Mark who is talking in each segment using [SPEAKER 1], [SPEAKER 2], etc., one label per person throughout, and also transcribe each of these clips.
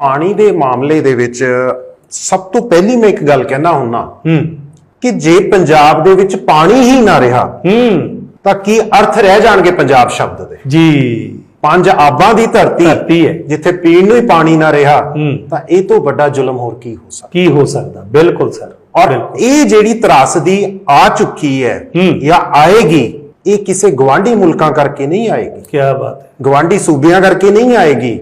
[SPEAKER 1] ਪਾਣੀ ਦੇ ਮਾਮਲੇ ਦੇ ਵਿੱਚ ਸਭ ਤੋਂ ਪਹਿਲੀ ਮੈਂ ਇੱਕ ਗੱਲ ਕਹਿਣਾ ਹੁੰਨਾ
[SPEAKER 2] ਹੂੰ।
[SPEAKER 1] ਕਿ ਜੇ ਪੰਜਾਬ ਦੇ ਵਿੱਚ ਪਾਣੀ ਹੀ ਨਾ ਰਿਹਾ
[SPEAKER 2] ਹੂੰ।
[SPEAKER 1] ਤਾਂ ਕੀ ਅਰਥ ਰਹਿ ਜਾਣਗੇ ਪੰਜਾਬ ਸ਼ਬਦ ਦੇ?
[SPEAKER 2] ਜੀ।
[SPEAKER 1] ਪੰਜ ਆਬਾਂ ਦੀ ਧਰਤੀ
[SPEAKER 2] ਧਰਤੀ ਹੈ।
[SPEAKER 1] ਜਿੱਥੇ ਪੀਣ ਨੂੰ ਹੀ ਪਾਣੀ ਨਾ ਰਿਹਾ ਤਾਂ ਇਹ ਤੋਂ ਵੱਡਾ ਜ਼ੁਲਮ ਹੋਰ ਕੀ ਹੋ ਸਕਦਾ?
[SPEAKER 2] ਕੀ ਹੋ ਸਕਦਾ? ਬਿਲਕੁਲ ਸਰ
[SPEAKER 1] ਔਰ। ਇਹ ਜਿਹੜੀ ਤਰਾਸਦੀ ਆ ਚੁੱਕੀ ਹੈ
[SPEAKER 2] ਹੂੰ।
[SPEAKER 1] ਜਾਂ ਆਏਗੀ ਇਹ ਕਿਸੇ ਗਵਾਂਢੀ ਮੁਲਕਾਂ ਕਰਕੇ ਨਹੀਂ ਆਏਗੀ।
[SPEAKER 2] ਕੀ ਬਾਤ ਹੈ।
[SPEAKER 1] ਗਵਾਂਢੀ ਸੂਬਿਆਂ ਕਰਕੇ ਨਹੀਂ ਆਏਗੀ।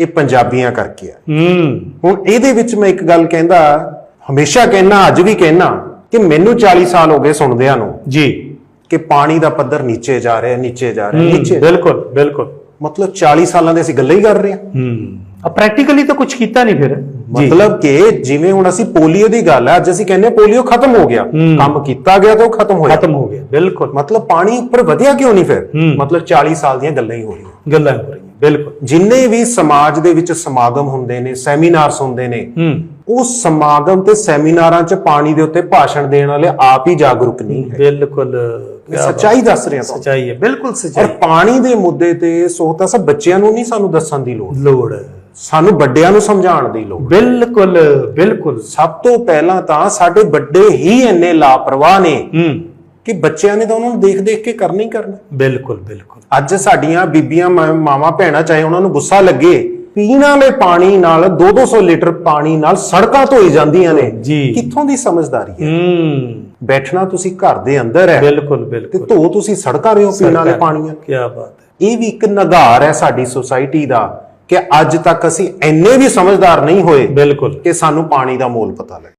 [SPEAKER 1] ਇਹ ਪੰਜਾਬੀਆਂ ਕਰਕੇ ਆ।
[SPEAKER 2] ਹੂੰ।
[SPEAKER 1] ਹੁਣ ਇਹਦੇ ਵਿੱਚ ਮੈਂ ਇੱਕ ਗੱਲ ਕਹਿੰਦਾ ਹਮੇਸ਼ਾ ਕਹਿਣਾ ਅੱਜ ਵੀ ਕਹਿਣਾ ਕਿ ਮੈਨੂੰ 40 ਸਾਲ ਹੋ ਗਏ ਸੁਣਦਿਆਂ ਨੂੰ
[SPEAKER 2] ਜੀ।
[SPEAKER 1] ਕਿ ਪਾਣੀ ਦਾ ਪੱਧਰ ਨੀਚੇ ਜਾ ਰਿਹਾ ਨੀਚੇ ਜਾ ਰਿਹਾ
[SPEAKER 2] ਹੂੰ,
[SPEAKER 1] ਨੀਚੇ।
[SPEAKER 2] ਬਿਲਕੁਲ ਬਿਲਕੁਲ।
[SPEAKER 1] ਮਤਲਬ 40 ਸਾਲਾਂ ਦੇ ਅਸੀਂ ਗੱਲਾਂ ਹੀ ਕਰ ਰਹੇ ਹਾਂ।
[SPEAKER 2] ਹੂੰ। ਆ ਪ੍ਰੈਕਟੀਕਲੀ ਤਾਂ ਕੁਝ ਕੀਤਾ ਨਹੀਂ ਫਿਰ।
[SPEAKER 1] ਮਤਲਬ ਕਿ ਜਿਵੇਂ ਹੁਣ ਅਸੀਂ ਪੋਲੀਓ ਦੀ ਗੱਲ ਹੈ ਅੱਜ ਅਸੀਂ ਕਹਿੰਦੇ ਹਾਂ ਪੋਲੀਓ ਖਤਮ ਹੋ ਗਿਆ।
[SPEAKER 2] ਹੂੰ।
[SPEAKER 1] ਕੰਮ ਕੀਤਾ ਗਿਆ ਤਾਂ ਉਹ ਖਤਮ ਹੋਇਆ।
[SPEAKER 2] ਖਤਮ ਹੋ ਗਿਆ ਬਿਲਕੁਲ।
[SPEAKER 1] ਮਤਲਬ ਪਾਣੀ ਉੱਪਰ ਵਧਿਆ ਕਿਉਂ ਨਹੀਂ ਫਿਰ?
[SPEAKER 2] ਹੂੰ।
[SPEAKER 1] ਮਤਲਬ 40 ਸਾਲ ਦੀਆਂ ਗੱਲਾਂ ਹੀ ਹੋ ਰਹੀਆਂ।
[SPEAKER 2] ਗੱਲਾਂ ਹੋ ਰਹੀਆਂ। ਬਿਲਕੁਲ।
[SPEAKER 1] ਜਿੰਨੇ ਵੀ ਸਮਾਜ ਦੇ ਵਿੱਚ ਸਮਾਗਮ ਹੁੰਦੇ ਨੇ ਸੈਮੀਨਾਰਸ ਹੁੰਦੇ ਨੇ ਉਹ ਸਮਾਗਮ ਤੇ ਸੈਮੀਨਾਰਾਂ 'ਚ ਪਾਣੀ ਦੇ ਉੱਤੇ ਭਾਸ਼ਣ ਦੇਣ ਵਾਲੇ ਆਪ ਹੀ ਜਾਗਰੂਕ ਨਹੀਂ ਹੈ
[SPEAKER 2] ਬਿਲਕੁਲ
[SPEAKER 1] ਸੱਚਾਈ ਦੱਸ ਰਿਹਾ ਤੁਹਾਨੂੰ।
[SPEAKER 2] ਸਚਾਈ ਹੈ ਬਿਲਕੁਲ
[SPEAKER 1] ਔਰ
[SPEAKER 2] ਸਚਾਈ
[SPEAKER 1] ਪਾਣੀ ਦੇ ਮੁੱਦੇ ਤੇ ਸੋ ਤਾਂ ਸਭ ਬੱਚਿਆਂ ਨੂੰ ਨਹੀਂ ਸਾਨੂੰ ਦੱਸਣ ਦੀ ਲੋੜ।
[SPEAKER 2] ਲੋੜ ਹੈ।
[SPEAKER 1] ਸਾਨੂੰ ਵੱਡਿਆਂ ਨੂੰ ਸਮਝਾਉਣ ਦੀ ਲੋੜ।
[SPEAKER 2] ਬਿਲਕੁਲ ਬਿਲਕੁਲ।
[SPEAKER 1] ਸਭ ਤੋਂ ਪਹਿਲਾਂ ਤਾਂ ਸਾਡੇ ਵੱਡੇ ਹੀ ਇੰਨੇ ਲਾਪਰਵਾਹ ਨੇ। ਕਿ ਬੱਚਿਆਂ ਨੇ ਤਾਂ ਉਹਨਾਂ ਨੂੰ ਦੇਖ ਦੇਖ ਕੇ ਕਰਨਾ ਹੀ ਕਰਨਾ।
[SPEAKER 2] ਬਿਲਕੁਲ ਬਿਲਕੁਲ।
[SPEAKER 1] ਅੱਜ ਸਾਡੀਆਂ ਬੀਬੀਆਂ ਮਾਵਾਂ ਭੈਣਾਂ ਚਾਹੇ ਉਹਨਾਂ ਨੂੰ ਗੁੱਸਾ ਲੱਗੇ ਪੀਣ ਵਾਲੇ ਪਾਣੀ ਨਾਲ 2-200 ਲੀਟਰ ਪਾਣੀ ਨਾਲ ਸੜਕਾਂ ਧੋਈ ਜਾਂਦੀਆਂ ਨੇ। ਕਿੱਥੋਂ ਦੀ ਸਮਝਦਾਰੀ ਹੈ?
[SPEAKER 2] ਹੂੰ।
[SPEAKER 1] ਬੈਠਣਾ ਤੁਸੀਂ ਘਰ ਦੇ ਅੰਦਰ ਹੈ
[SPEAKER 2] ਬਿਲਕੁਲ
[SPEAKER 1] ਤੇ
[SPEAKER 2] ਬਿਲਕੁਲ
[SPEAKER 1] ਧੋ ਤੁਸੀਂ ਸੜਕਾਂ ਰਿਓ ਪੀਣ ਵਾਲੇ ਪਾਣੀਆਂ।
[SPEAKER 2] ਕੀ ਬਾਤ ਹੈ।
[SPEAKER 1] ਇਹ ਵੀ ਇੱਕ ਨਗਾਰ ਹੈ ਸਾਡੀ ਸੋਸਾਇਟੀ ਦਾ ਕਿ ਅੱਜ ਤੱਕ ਅਸੀਂ ਇੰਨੇ ਵੀ ਸਮਝਦਾਰ ਨਹੀਂ ਹੋਏ
[SPEAKER 2] ਬਿਲਕੁਲ।
[SPEAKER 1] ਕਿ ਸਾਨੂੰ ਪਾਣੀ ਦਾ ਮੋਲ ਪਤਾ ਲੱਗੇ।